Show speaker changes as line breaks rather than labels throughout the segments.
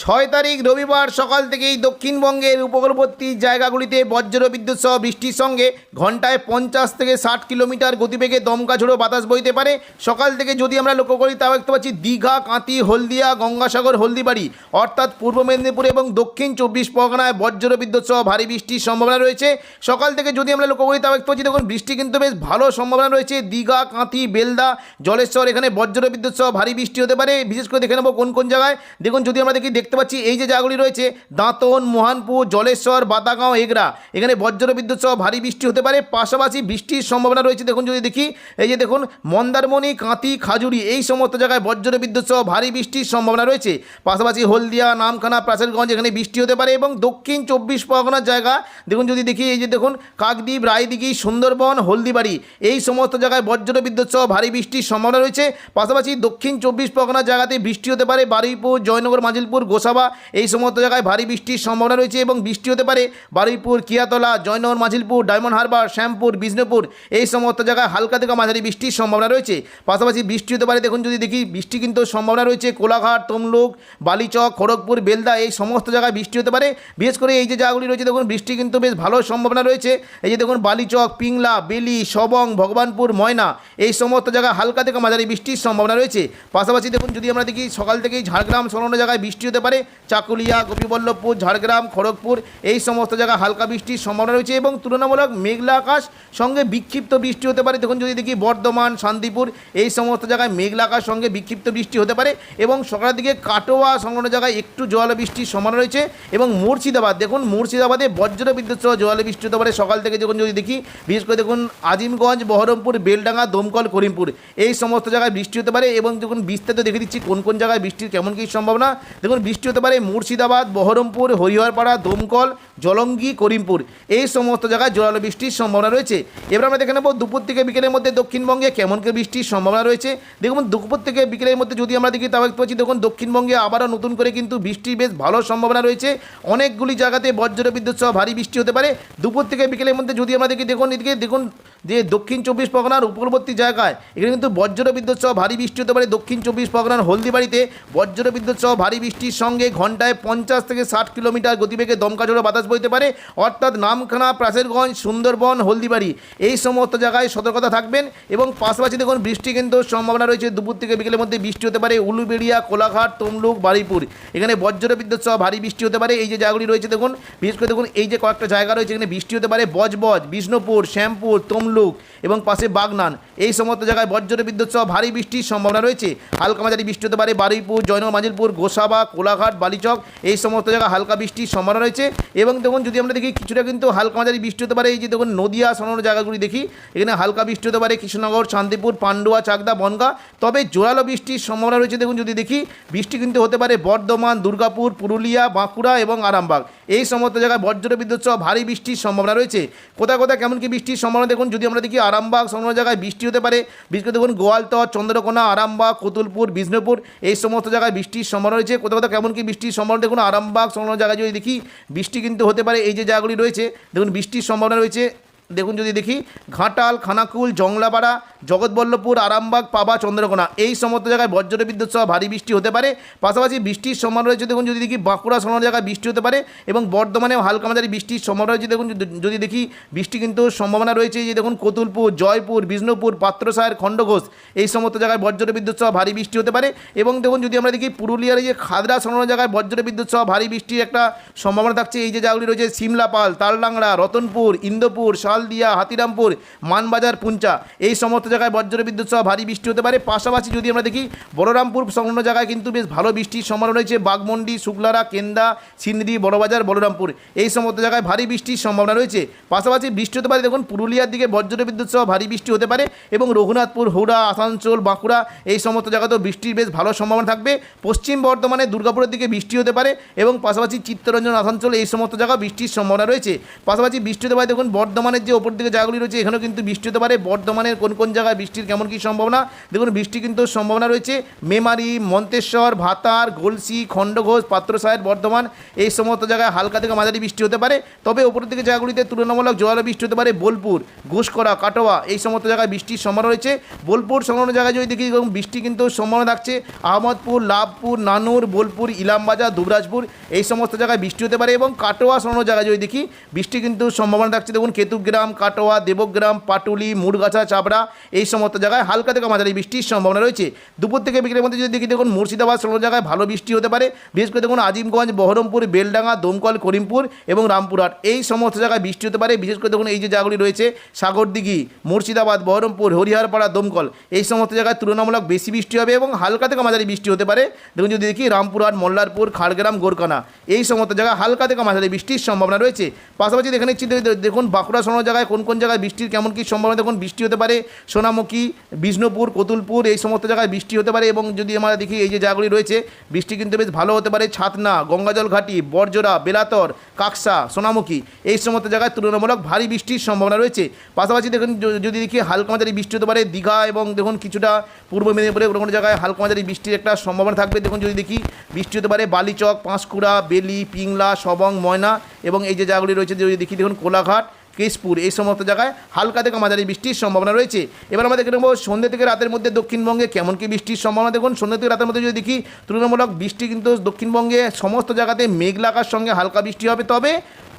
ছয় তারিখ রবিবার সকাল থেকেই দক্ষিণবঙ্গের উপকূলবর্তী জায়গাগুলিতে বজ্র বিদ্যুৎ সহ বৃষ্টির সঙ্গে ঘন্টায় পঞ্চাশ থেকে ষাট কিলোমিটার গতিবেগে দমকা ঝোড়ো বাতাস বইতে পারে। সকাল থেকে যদি আমরা লক্ষ্য করি, তাও দেখতে পাচ্ছি দীঘা কাঁতি হলদিয়া, গঙ্গাসাগর, হলদিবাড়ি। অর্থাৎ পূর্ব মেদিনীপুর এবং দক্ষিণ চব্বিশ পরগনায় বজ্র বিদ্যুৎ সহ ভারী বৃষ্টির সম্ভাবনা রয়েছে। সকাল থেকে যদি আমরা লক্ষ্য করি, তাও দেখতে পাচ্ছি, দেখুন, বৃষ্টি কিন্তু বেশ ভালো সম্ভাবনা রয়েছে। দীঘা, কাঁথি, বেলদা, জলেশ্বর, এখানে বজ্র বিদ্যুৎ সহ ভারী বৃষ্টি হতে পারে। বিশেষ করে দেখে নেব কোন কোন জায়গায়। দেখুন, যদি আমরা দেখি, দেখতে পাচ্ছি, এই যে জায়গাগুলি রয়েছে, দাঁতন, মোহানপুর, জলেশ্বর বাতাগাঁও এগরা। এখানে বজ্র বিদ্যুৎ সহ ভারী বৃষ্টি হতে পারে, পাশাপাশি বৃষ্টির সম্ভাবনা রয়েছে। দেখুন, যদি দেখি, এই যে দেখুন, মন্দারমণি কাঁতি খাজুরি, এই সমস্ত জায়গায় বজ্র বিদ্যুৎ সহ ভারী বৃষ্টির সম্ভাবনা রয়েছে। পাশাপাশি হলদিয়া, নামখানা প্রাচেরগঞ্জ এখানে বৃষ্টি হতে পারে এবং দক্ষিণ চব্বিশ পরগনার জায়গা, দেখুন, যদি দেখি, এই যে দেখুন, কাকদ্বীপ, রায়দিঘি, সুন্দরবন, হলদিবাড়ি, এই সমস্ত জায়গায় বজ্র বিদ্যুৎ সহ ভারী বৃষ্টির সম্ভাবনা রয়েছে। পাশাপাশি দক্ষিণ চব্বিশ পরগনার জায়গাতে বৃষ্টি হতে পারে, বারুইপুর, জয়নগর, মাজিলপুর গোসাবা এই সমস্ত জায়গায় ভারী বৃষ্টির সম্ভাবনা রয়েছে এবং বৃষ্টি হতে পারে। বারুইপুর, কিয়াতলা, জয়নগর, মাঝিলপুর, ডায়মন্ড হারবার, শ্যামপুর, বিষ্ণুপুর, এই সমস্ত জায়গায় হালকা থেকে মাঝারি বৃষ্টির সম্ভাবনা রয়েছে। পাশাপাশি বৃষ্টি হতে পারে, দেখুন যদি দেখি, বৃষ্টি কিন্তু সম্ভাবনা রয়েছে। কোলাঘাট, তমলুক, বালিচক, খড়গপুর, বেলদা, এই সমস্ত জায়গায় বৃষ্টি হতে পারে। বিশেষ করে এই যে জায়গাগুলি রয়েছে, দেখুন বৃষ্টি কিন্তু বেশ ভালো সম্ভাবনা রয়েছে। এই যে দেখুন, বালিচক, পিংলা, বেলি, সবং, ভগবানপুর, ময়না, এই সমস্ত জায়গায় হালকা থেকে মাঝারি বৃষ্টির সম্ভাবনা রয়েছে। পাশাপাশি দেখুন যদি আমরা দেখি, সকাল থেকেই ঝাড়গ্রাম সংলগ্ন জায়গায় বৃষ্টি হতে পারে। চাকুলিয়া, গোপীবল্লভপুর, ঝাড়গ্রাম, খড়গপুর, এই সমস্ত জায়গায় হালকা বৃষ্টির সম্ভাবনা রয়েছে এবং তুলনামূলক মেঘলা আকাশ, সঙ্গে বিক্ষিপ্ত বৃষ্টি হতে পারে। দেখুন, যদি দেখি বর্ধমান, শান্তিপুর, এই সমস্ত জায়গায় মেঘলা আকাশ, সঙ্গে বিক্ষিপ্ত বৃষ্টি হতে পারে এবং সকালের দিকে কাটোয়া সংলগ্ন জায়গায় একটু জল বৃষ্টির সম্ভাবনা রয়েছে এবং মুর্শিদাবাদ, দেখুন, মুর্শিদাবাদে বজ্র বিদ্যুৎ সহ জল বৃষ্টি হতে পারে। সকাল থেকে যখন যদি দেখি, বিশেষ করে দেখুন, আজিমগঞ্জ, বহরমপুর, বেলডাঙ্গা, দমকল, করিমপুর, এই সমস্ত জায়গায় বৃষ্টি হতে পারে এবং দেখুন, বিস্তারিত দেখে দিচ্ছি কোন কোন জায়গায় বৃষ্টির কেমন কী সম্ভাবনা। দেখুন বৃষ্টি হতে পারে মুর্শিদাবাদ বহরমপুর হরিহরপাড়া দমকল জলঙ্গি, করিমপুর। এই সমস্ত জায়গায় জোরালো বৃষ্টির সম্ভাবনা রয়েছে। এবার আমরা দেখে নেব দুপুর থেকে বিকেলের মধ্যে দক্ষিণবঙ্গে কেমন কি বৃষ্টির সম্ভাবনা রয়েছে। দেখুন, দুপুর থেকে বিকেলের মধ্যে যদি আমরা দেখি তাও পাচ্ছি, দেখুন, দক্ষিণবঙ্গে আবারও নতুন করে কিন্তু বৃষ্টির বেশ ভালো সম্ভাবনা রয়েছে। অনেকগুলি জায়গাতে বজ্র বিদ্যুৎ সহ ভারী বৃষ্টি হতে পারে। দুপুর থেকে বিকেলের মধ্যে যদি আমরা দেখি, দেখুন, এদিকে দেখুন যে দক্ষিণ চব্বিশ পরগনার উপকূলবর্তী জায়গায় এখানে কিন্তু বজ্র বিদ্যুৎ সহ ভারী বৃষ্টি হতে পারে। দক্ষিণ চব্বিশ পরগনার হলদিবাড়িতে বজ্র বিদ্যুৎ সহ ভারী বৃষ্টির সঙ্গে ঘন্টায় পঞ্চাশ থেকে ষাট কিলোমিটার গতিবেগে দমকা ঝোড়ো বাতাস বইতে পারে। অর্থাৎ নামখানা প্রাচেরগঞ্জ, সুন্দরবন, হলদিবাড়ি, এই সমস্ত জায়গায় সতর্কতা থাকবেন এবং পাশাপাশি দেখুন, বৃষ্টি কিন্তু সম্ভাবনা রয়েছে। দুপুর থেকে বিকেলের মধ্যে বৃষ্টি হতে পারে। উলুবেড়িয়া, কোলাঘাট, তমলুক বারুইপুর এখানে বজ্র বিদ্যুৎ সহ ভারী বৃষ্টি হতে পারে। এই যে জায়গাগুলি রয়েছে দেখুন, বিশেষ করে দেখুন, এই যে কয়েকটা জায়গা রয়েছে, এখানে বৃষ্টি হতে পারে। বজবজ, বিষ্ণুপুর, শ্যামপুর, তমলুক এবং পাশে বাগনান। এই সমস্ত জায়গায় বজ্র বিদ্যুৎ সহ ভারী বৃষ্টির সম্ভাবনা রয়েছে। হালকা মাঝারি বৃষ্টি হতে পারে বারুইপুর, জয়নগর, মাজিলপুর, গোসাবা, কোলাঘাট, বালিচক, এই সমস্ত জায়গায় হালকা বৃষ্টির সম্ভাবনা রয়েছে। এবং দেখুন, যদি আমরা দেখি, কিছুটা কিন্তু হালকা মাঝারি বৃষ্টি হতে পারে, এই যে দেখুন, নদিয়া সংলগ্ন জায়গাগুলি দেখি, এখানে হালকা বৃষ্টি হতে পারে কৃষ্ণনগর, শান্তিপুর, পান্ডুয়া, চাকদা, বনগা। তবে জোরালো বৃষ্টির সম্ভাবনা রয়েছে, দেখুন, যদি দেখি, বৃষ্টি কিন্তু হতে পারে বর্ধমান, দুর্গাপুর, পুরুলিয়া, বাঁকুড়া এবং আরামবাগ। এই সমস্ত জায়গায় বজ্র বিদ্যুৎ সহ ভারী বৃষ্টির সম্ভাবনা রয়েছে। কোথায় কোথায় কেমন কি বৃষ্টির সম্ভাবনা, দেখুন, যদি আমরা দেখি, আরামবাগ সংলগ্ন জায়গায় বৃষ্টি হতে পারে। বিশেষ করে দেখুন, গোয়ালতর, চন্দ্রকোনা, আরামবাগ, কতুলপুর, বিষ্ণুপুর, এই সমস্ত জায়গায় বৃষ্টির সম্ভাবনা রয়েছে। কোথাও কোথাও কেমন কি বৃষ্টির সম্ভাবনা দেখুন, আরামবাগ, সংলগ্ন জায়গায় যদি দেখি, বৃষ্টি কিন্তু হতে পারে। এই যে জায়গাগুলি রয়েছে, দেখুন, বৃষ্টির সম্ভাবনা রয়েছে। দেখুন যদি দেখি, ঘাটাল, খানাকুল, জংলাপাড়া, জগৎবল্লভপুর, আরামবাগ, পাবা, চন্দ্রকোনা, এই সমস্ত জায়গায় বজ্র বিদ্যুৎ সহ ভারী বৃষ্টি হতে পারে। পাশাপাশি বৃষ্টির সম্ভাবনা রয়েছে, দেখুন যদি দেখি, বাঁকুড়া সমস্ত জায়গায় বৃষ্টি হতে পারে এবং বর্ধমানেও হালকা মাঝারি বৃষ্টির সম্ভাবনা রয়েছে। দেখুন যদি- দেখি, বৃষ্টি কিন্তু সম্ভাবনা রয়েছে। যে দেখুন, কতুলপুর, জয়পুর, বিষ্ণুপুর পাত্রসায়ের খণ্ডঘোষ, এই সমস্ত জায়গায় বজ্র বিদ্যুৎ সহ ভারী বৃষ্টি হতে পারে এবং দেখুন যদি আমরা দেখি, পুরুলিয়ার এই যে খাদরা সংলগ্ন জায়গায় বজ্র বিদ্যুৎ সহ ভারী বৃষ্টির একটা সম্ভাবনা থাকছে। এই যে জায়গাগুলি রয়েছে, সিমলাপাল, তালডাংরা, রতনপুর, ইন্দোপুর শাল হলদিয়া হাতিরামপুর, মানবাজার, পুঞ্চা। এই সমস্ত জায়গায় বজ্র বিদ্যুৎ সহ ভারী বৃষ্টি হতে পারে। পাশাপাশি যদি আমরা দেখি, বলরামপুর সংলগ্ন জায়গায় কিন্তু বেশ ভালো বৃষ্টির সম্ভাবনা রয়েছে। বাগমন্ডি শুক্লারা, কেন্দা, সিন্দি, বড়বাজার, বলরামপুর। এই সমস্ত জায়গায় ভারী বৃষ্টির সম্ভাবনা রয়েছে। পাশাপাশি বৃষ্টি হতে পারে, দেখুন, পুরুলিয়ার দিকে বজ্র বিদ্যুৎ সহ ভারী বৃষ্টি হতে পারে এবং রঘুনাথপুর, হুড়া, আসানসোল, বাঁকুড়া, এই সমস্ত জায়গাতেও বৃষ্টির বেশ ভালো সম্ভাবনা থাকবে। পশ্চিম বর্ধমানে দুর্গাপুরের দিকে বৃষ্টি হতে পারে এবং পাশাপাশি চিত্তরঞ্জন, আসানসোল, এই সমস্ত জায়গা বৃষ্টির সম্ভাবনা রয়েছে। পাশাপাশি বৃষ্টি হতে পারে, দেখুন, বর্ধমানের যে ওপর দিকে জায়গাগুলি রয়েছে, এখানেও কিন্তু বৃষ্টি হতে পারে। বর্ধমানের কোন কোন জায়গায় বৃষ্টির কেমন কী সম্ভাবনা? দেখুন, বৃষ্টি কিন্তু সম্ভাবনা রয়েছে। মেমারি, মন্তেশ্বর, ভাতার, গলসি, খণ্ডঘোষ পাত্রসাহের বর্ধমান, এই সমস্ত জায়গায় হালকা থেকে মাঝারি বৃষ্টি হতে পারে। তবে ওপরের দিকে জায়গাগুলিতে তুলনামূলক জোয়ালো বৃষ্টি হতে পারে। বোলপুর ঘুষকরা কাটোয়া, এই সমস্ত জায়গায় বৃষ্টির সম্ভাবনা রয়েছে। বোলপুর সংলগ্ন জায়গায় যদি দেখি এরকম বৃষ্টি কিন্তু সম্ভাবনা থাকছে। আহমদপুর, লাভপুর, নানুর, বোলপুর, ইলামবাজার, দুবরাজপুর, এই সমস্ত জায়গায় বৃষ্টি হতে পারে। এবং কাটোয়া সংলগ্ন জায়গায় যদি দেখি, বৃষ্টি কিন্তু সম্ভাবনা থাকছে। দেখুন কেতুগ্রাম কাটোয়া, দেবগ্রাম, পাটুলি মুরগাছা চাপড়া এই সমস্ত জায়গায় হালকা থেকে মাঝারি বৃষ্টির সম্ভাবনা রয়েছে। দুপুর থেকে বিকেলের মধ্যে যদি দেখি দেখুন মুর্শিদাবাদ সংলগ্ন জায়গায় ভালো বৃষ্টি হতে পারে। বিশেষ করে দেখুন আজিমগঞ্জ, বহরমপুর, বেলডাঙ্গা, দমকল, করিমপুর এবং রামপুরহাট এই সমস্ত জায়গায় বৃষ্টি হতে পারে। বিশেষ করে দেখুন এই যে জায়গাগুলি রয়েছে, সাগরদিঘি, মুর্শিদাবাদ, বহরমপুর, হরিহরপাড়া, দমকল এই সমস্ত জায়গায় তুলনামূলক বেশি বৃষ্টি হবে এবং হালকা থেকে মাঝারি বৃষ্টি হতে পারে। দেখুন যদি দেখি রামপুরহাট, মোল্লারপুর, খাড়গ্রাম গোরকানা এই সমস্ত জায়গায় হালকা থেকে মাঝারি বৃষ্টির সম্ভাবনা রয়েছে। পাশাপাশি দেখে নিচ্ছি দেখুন বাঁকুড়া সোনার জায়গায়, কোন কোন জায়গায় বৃষ্টির কেমন কী সম্ভাবনা, দেখুন বৃষ্টি হতে পারে সোনামুখী, বিষ্ণুপুর, কতুলপুর, এই সমস্ত জায়গায় বৃষ্টি হতে পারে এবং যদি আমরা দেখি এই যে জায়গাগুলি রয়েছে, বৃষ্টি কিন্তু বেশ ভালো হতে পারে ছাতনা, গঙ্গাজল ঘাটি বরজোড়া বেলাতর, কাকসা, সোনামুখী, এই সমস্ত জায়গায় তুলনামূলক ভারী বৃষ্টির সম্ভাবনা রয়েছে। পাশাপাশি দেখুন যদি দেখি হালকা মাঝারি বৃষ্টি হতে পারে দীঘা এবং দেখুন কিছুটা পূর্ব মেদিনীপুরে কোনো কোনো জায়গায় হালকা মাঝারি বৃষ্টির একটা সম্ভাবনা থাকবে। দেখুন যদি দেখি বৃষ্টি হতে পারে বালিচক, পাঁশকুড়া, বেলি, পিংলা, সবং, ময়না এবং এই যে জায়গাগুলি রয়েছে, যদি দেখি দেখুন কোলাঘাট কেশপুর, এই সমস্ত জায়গায় হালকা থেকে মাঝারি বৃষ্টির সম্ভাবনা রয়েছে। এবার আমরা দেখে নেব সন্ধ্যে থেকে রাতের মধ্যে দক্ষিণবঙ্গে কেমন কি বৃষ্টির সম্ভাবনা। দেখুন, সন্ধ্যে থেকে রাতের মধ্যে যদি দেখি, তুলনামূলক বৃষ্টি কিন্তু দক্ষিণবঙ্গে সমস্ত জায়গাতে মেঘ লাগার সঙ্গে হালকা বৃষ্টি হবে। তবে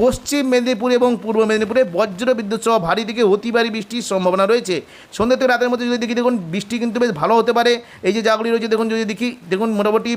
পশ্চিম মেদিনীপুর এবং পূর্ব মেদিনীপুরে বজ্র বিদ্যুৎ সহ ভারী থেকে অতি ভারী বৃষ্টির সম্ভাবনা রয়েছে। সন্ধ্যে থেকে রাতের মধ্যে যদি দেখি, দেখুন, বৃষ্টি কিন্তু বেশ ভালো হতে পারে। এই যে জায়গাগুলি রয়েছে, দেখুন, যদি দেখি, দেখুন, মোটামুটি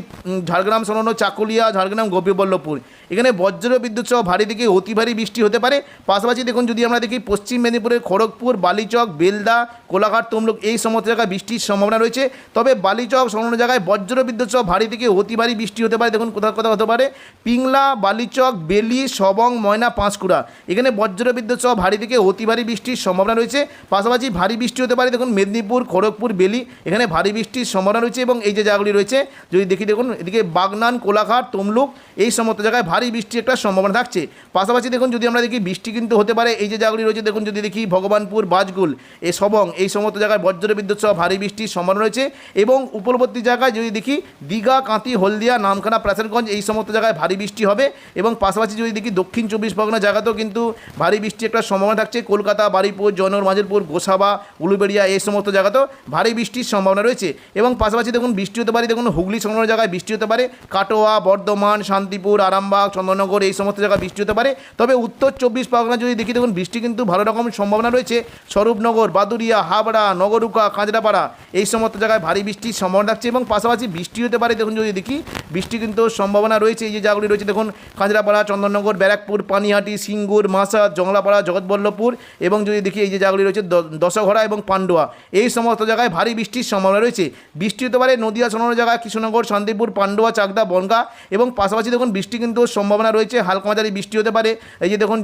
ঝাড়গ্রাম সংলগ্ন চাকুলিয়া, ঝাড়গ্রাম, গোপীবল্লভপুর। এখানে বজ্র বিদ্যুৎ সহ ভারী থেকে অতি ভারী বৃষ্টি হতে পারে। পাশাপাশি, দেখুন, যদি আমরা দেখি, পশ্চিম মেদিনীপুরের খড়গপুর, বালিচক, বেলদা, কোলাঘাট, তমলুক, এই সমস্ত জায়গায় বৃষ্টির সম্ভাবনা রয়েছে। তবে বালিচক সংলগ্ন জায়গায় বজ্র বিদ্যুৎ সহ ভারী থেকে অতি ভারী বৃষ্টি হতে পারে। দেখুন, কোথাও কোথাও হতে পারে। পিংলা, বালিচক, বেলি, সবং ময়না পাঁশকুড়া। এখানে বজ্র বিদ্যুৎ সহ ভারী থেকে অতি ভারী বৃষ্টির সম্ভাবনা রয়েছে। পাশাপাশি ভারী বৃষ্টি হতে পারে, দেখুন, মেদিনীপুর, খড়গপুর, বেলি, এখানে ভারী বৃষ্টির সম্ভাবনা রয়েছে এবং এই যে জায়গাগুলি রয়েছে, যদি দেখি, দেখুন, এদিকে বাগনান, কোলাঘাট, তমলুক, এই সমস্ত জায়গায় ভারী বৃষ্টির একটা সম্ভাবনা থাকছে। পাশাপাশি দেখুন, যদি আমরা দেখি, বৃষ্টি কিন্তু হতে পারে, এই যে জায়গাগুলি রয়েছে, দেখুন, যদি দেখি, ভগবানপুর বাজগুল এই সবং, এই সমস্ত জায়গায় বজ্র বিদ্যুৎ সহ ভারী বৃষ্টির সম্ভাবনা রয়েছে এবং উপরবর্তী জায়গায় যদি দেখি, দীঘা কাঁতি হলদিয়া, নামখানা, প্রাসাদগঞ্জ, এই সমস্ত জায়গায় ভারী বৃষ্টি হবে এবং পাশাপাশি যদি দেখি, দক্ষিণ চব্বিশ পরগনা জায়গাতেও কিন্তু ভারী বৃষ্টি একটা সম্ভাবনা থাকছে। কলকাতা বারুইপুর জয়নগর মাজিলপুর গোসাবা, উলুবেড়িয়া এই সমস্ত জায়গাতেও ভারী বৃষ্টির সম্ভাবনা রয়েছে। এবং পাশাপাশি দেখুন, বৃষ্টি হতে পারে, দেখুন, হুগলি সংলগ্ন জায়গায় বৃষ্টি হতে পারে, কাটোয়া, বর্ধমান, শান্তিপুর, আরামবাগ চন্দননগর এই সমস্ত জায়গায় বৃষ্টি হতে পারে। তবে উত্তর চব্বিশ পরগনা যদি দেখি, দেখুন, বৃষ্টি কিন্তু ভালো রকম সম্ভাবনা রয়েছে। স্বরূপনগর বাদুরিয়া হাবড়া, নগরুকা, কাঁচরাপাড়া এই সমস্ত জায়গায় ভারী বৃষ্টির সম্ভাবনা থাকছে। এবং পাশাপাশি বৃষ্টি হতে পারে, দেখুন, যদি দেখি বৃষ্টি কিন্তু সম্ভাবনা রয়েছে, এই যে জায়গাগুলি রয়েছে, দেখুন কাঁচরাপাড়া চন্দননগর, ব্যারাকপুর, পানিহাটি, সিঙ্গুর মাসা জংলাপাড়া, জগৎবল্লভপুর এবং যদি দেখি এই যে জায়গাগুলি রয়েছে দশঘরা এবং পান্ডুয়া, এই সমস্ত জায়গায় ভারী বৃষ্টির সম্ভাবনা রয়েছে। বৃষ্টি হতে পারে নদীয়া সোনার জায়গায় কৃষ্ণনগর শান্তিপুর, পান্ডুয়া, চাকদা, বনগা এবং পাশাপাশি দেখুন, বৃষ্টি কিন্তু সম্ভাবনা রয়েছে হালকা মাঝারি বৃষ্টি হতে পারে। এই যে দেখুন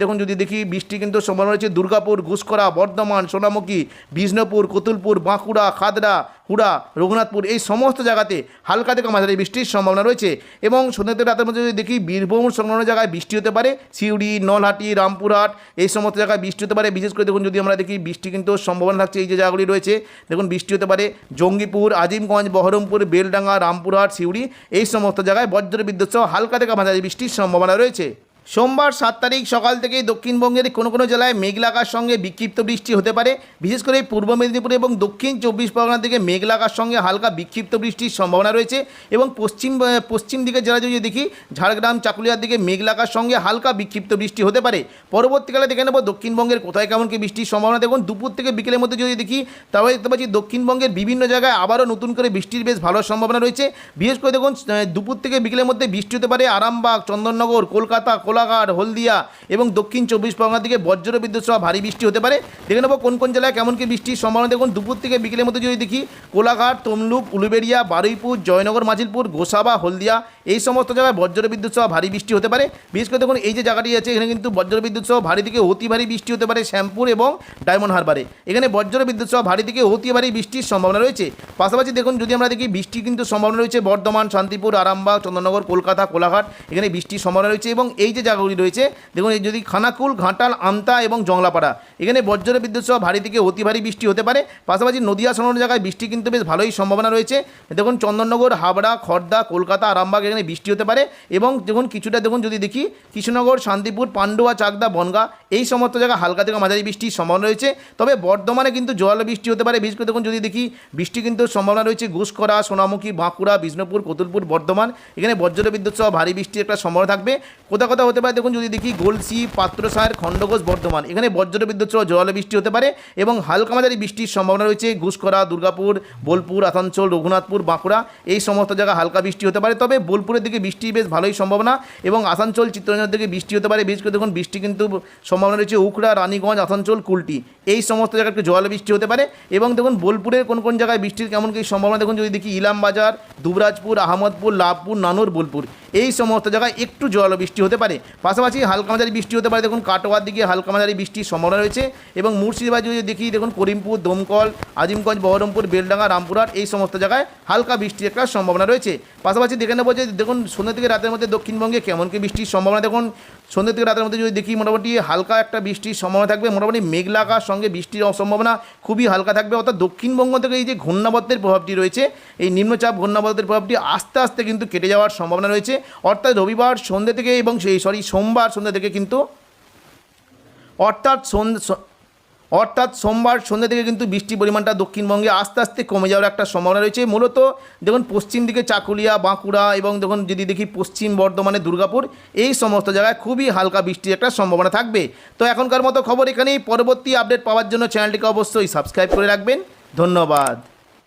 দেখুন, যদি দেখি বৃষ্টি কিন্তু সম্ভাবনা রয়েছে, দুর্গাপুর ঘুষকরা বর্ধমান, সোনামুখী, বিষ্ণুপুর, কতুলপুর, বাঁকুড়া, খাদড়া হুড়া রঘুনাথপুর, এই সমস্ত জায়গাতে হালকা থেকে মাঝারি বৃষ্টির সম্ভাবনা রয়েছে এবং সন্ধ্যে রাতের মধ্যে যদি দেখি বীরভূম সংলগ্ন জায়গায় বৃষ্টি হতে পারে, সিউড়ি, নলহাটি, রামপুরহাট, এই সমস্ত জায়গায় বৃষ্টি হতে পারে। বিশেষ করে দেখুন যদি আমরা দেখি বৃষ্টি কিন্তু সম্ভাবনা থাকছে এই যে জায়গাগুলি রয়েছে, দেখুন বৃষ্টি হতে পারে জঙ্গিপুর, আজিমগঞ্জ, বহরমপুর, বেলডাঙ্গা, রামপুরহাট, সিউড়ি, এই সমস্ত জায়গায় বজ্র বিদ্যুৎ সহ হালকা থেকে মাঝারি বৃষ্টির সম্ভাবনা রয়েছে। সোমবার সাত তারিখ সকাল থেকেই দক্ষিণবঙ্গের কোনো কোনো জেলায় মেঘলাকার সঙ্গে বিক্ষিপ্ত বৃষ্টি হতে পারে। বিশেষ করে পূর্ব মেদিনীপুর এবং দক্ষিণ চব্বিশ পরগনার দিকে মেঘলাকার সঙ্গে হালকা বিক্ষিপ্ত বৃষ্টির সম্ভাবনা রয়েছে এবং পশ্চিম পশ্চিম দিকে জেলা যদি দেখি, ঝাড়গ্রাম, চাকুলিয়ার দিকে মেঘলাকার সঙ্গে হালকা বিক্ষিপ্ত বৃষ্টি হতে পারে। পরবর্তীকালে দেখে নেব দক্ষিণবঙ্গের কোথায় কেমন কি বৃষ্টির সম্ভাবনা। দেখুন, দুপুর থেকে বিকেলের মধ্যে যদি দেখি, তাহলে দেখতে পাচ্ছি দক্ষিণবঙ্গের বিভিন্ন জায়গায় আবারও নতুন করে বৃষ্টির বেশ ভালো সম্ভাবনা রয়েছে। বিশেষ করে দেখুন দুপুর থেকে বিকেলের মধ্যে বৃষ্টি হতে পারে আরামবাগ, চন্দননগর, কলকাতা কোলা কোলাঘাট হলদিয়া এবং দক্ষিণ চব্বিশ পরগনা থেকে বজ্র বিদ্যুৎ সহ ভারী বৃষ্টি হতে পারে। দেখে নেব কোন কোন জেলায় কেমন কি বৃষ্টির সম্ভাবনা। দেখুন, দুপুর থেকে বিকেলের মধ্যে যদি দেখি, কোলাঘাট, তমলুক, উলুবেড়িয়া, বারুইপুর, জয়নগর, মাজিলপুর, গোসাবা, হলদিয়া, এই সমস্ত জায়গায় বজ্র বিদ্যুৎ সহ ভারী বৃষ্টি হতে পারে। বিশেষ করে দেখুন, এই যে জায়গাটি আছে, এখানে কিন্তু বজ্র বিদ্যুৎ সহ ভারী থেকে অতি ভারী বৃষ্টি হতে পারে শ্যামপুর এবং ডায়মন্ড হারবারে। এখানে বজ্র বিদ্যুৎ সহ ভারী থেকে অতি ভারী বৃষ্টির সম্ভাবনা রয়েছে। পাশাপাশি দেখুন, যদি আমরা দেখি, বৃষ্টি কিন্তু সম্ভাবনা রয়েছে বর্ধমান, শান্তিপুর, আরামবাগ চন্দননগর কলকাতা, কোলাঘাট। এখানে বৃষ্টির সম্ভাবনা রয়েছে এবং এই যে জায়গাগুলি রয়েছে। দেখুন, এই যদি খানাকুল, ঘাটাল, আমতা এবং জংলাপাড়া, এখানে বজ্র বিদ্যুৎ সহ ভারী থেকে অতি ভারী বৃষ্টি হতে পারে। পাশাপাশি নদিয়া সংলগ্ন জায়গায় বৃষ্টি কিন্তু বেশ ভালোই সম্ভাবনা রয়েছে। দেখুন, চন্দননগর, হাবড়া খড়দা কলকাতা, আরামবাগ এখানে বৃষ্টি হতে পারে এবং দেখুন, কিছুটা দেখুন, যদি দেখি কৃষ্ণনগর, শান্তিপুর, পান্ডুয়া, চাকদা, বনগা, এই সমস্ত জায়গায় হালকা থেকে মাঝারি বৃষ্টির সম্ভাবনা রয়েছে। তবে বর্ধমানে কিন্তু জল বৃষ্টি হতে পারে। বিশেষ করে দেখুন, যদি দেখি বৃষ্টি কিন্তু সম্ভাবনা রয়েছে ঘুষকরা সোনামুখী, বাঁকুড়া, বিষ্ণুপুর, কতুলপুর, বর্ধমান। এখানে বজ্র বিদ্যুৎ সহ ভারী বৃষ্টির একটা সম্ভাবনা থাকবে। কোথাও কোথাও হতে পারে, দেখুন যদি দেখি গোলসি, পাত্রসার, খণ্ডঘোষ, বর্ধমান। এখানে বজ্র বিদ্যুৎ সহ জল বৃষ্টি হতে পারে এবং হালকা মাঝারি বৃষ্টির সম্ভাবনা রয়েছে। ঘুষকরা দুর্গাপুর, বোলপুর, আসানসোল, রঘুনাথপুর, বাঁকুড়া, এই সমস্ত জায়গায় হালকা বৃষ্টি হতে পারে। তবে বোলপুরের দিকে বৃষ্টি বেশ ভালোই সম্ভাবনা এবং আসানসোল চিত্তরঞ্জনের দিকে বৃষ্টি হতে পারে। বিশেষ করে দেখুন, বৃষ্টি কিন্তু সম্ভাবনা রয়েছে উখড়া, রানীগঞ্জ, আসানসোল, কুলটি। এই সমস্ত জায়গায় একটু জল বৃষ্টি হতে পারে এবং দেখুন, বোলপুরের কোন কোন জায়গায় বৃষ্টির কেমন কি সম্ভাবনা? দেখুন যদি দেখি ইলামবাজার, দুবরাজপুর, আহমদপুর, লাভপুর, নানুর, বোলপুর। এই সমস্ত জায়গায় একটু জল বৃষ্টি হতে পারে। পাশাপাশি হালকা মাঝারি বৃষ্টি হতে পারে। দেখুন কাটোয়ার দিকে হালকা মাঝারি বৃষ্টির সম্ভাবনা রয়েছে এবং মুর্শিদাবাদ যদি দেখি, দেখুন করিমপুর, দমকল, আজিমগঞ্জ, বহরমপুর, বেলডাঙ্গা, রামপুরহাট, এই সমস্ত জায়গায় হালকা বৃষ্টির একটা সম্ভাবনা রয়েছে। পাশাপাশি দেখে নেব যে, দেখুন সন্ধ্যা থেকে রাতের মধ্যে দক্ষিণবঙ্গে কেমন কি বৃষ্টির সম্ভাবনা। দেখুন সন্ধ্যা থেকে রাতের মধ্যে যদি দেখি মোটামুটি হালকা একটা বৃষ্টির সম্ভাবনা থাকবে, মোটামুটি মেঘলাকার সঙ্গে বৃষ্টির সম্ভাবনা খুবই হালকা থাকবে। অর্থাৎ দক্ষিণবঙ্গ থেকে এই যে ঘূর্ণাবর্তের প্রভাবটি রয়েছে, এই নিম্নচাপ ঘূর্ণাবর্তের প্রভাবটি আস্তে আস্তে কিন্তু কেটে যাওয়ার সম্ভাবনা রয়েছে। অর্থাৎ রবিবার সন্ধ্যে থেকে এবং সেই সরি সোমবার সন্ধ্যে থেকে কিন্তু অর্থাৎ সন্ধ্যে অর্থাৎ সোমবার সন্ধ্যে থেকে কিন্তু বৃষ্টির পরিমাণটা দক্ষিণবঙ্গে আস্তে আস্তে কমে যাওয়ার একটা সম্ভাবনা রয়েছে। মূলত দেখুন, পশ্চিম দিকে চাকুলিয়া, বাঁকুড়া এবং দেখুন, যদি দেখি পশ্চিম বর্ধমানে দুর্গাপুর, এই সমস্ত জায়গায় খুবই হালকা বৃষ্টির একটা সম্ভাবনা থাকবে। তো এখনকার মতো খবর এখানেই। পরবর্তী আপডেট পাওয়ার জন্য চ্যানেলটিকে অবশ্যই সাবস্ক্রাইব করে রাখবেন। ধন্যবাদ।